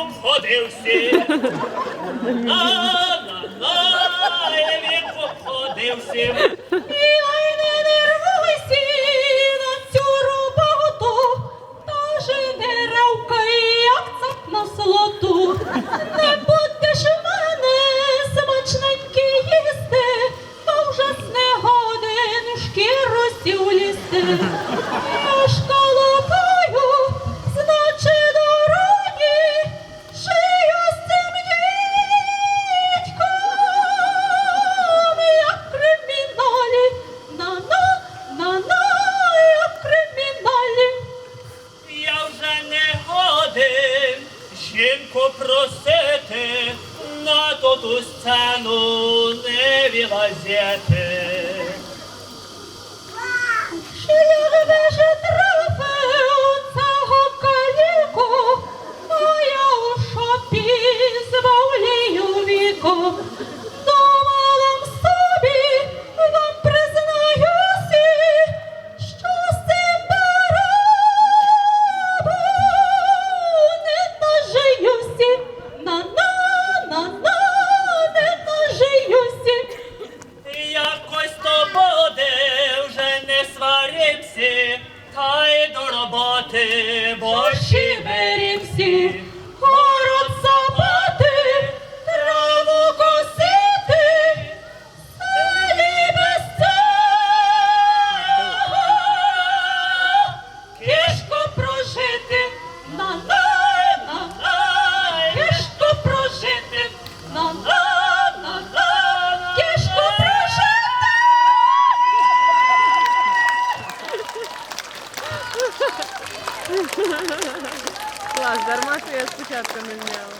обходився. На-на-на, він обходився. Ай не нервуйся на цю роботу, та не равкай, як цап на слоту. Не будеш мене смачненькі їсти, бо вже з негодин шкіру сюлісти. Я жінку просити, на ту сцену не вилазити. সাথে Клас, дарма що я спочатку не зняла.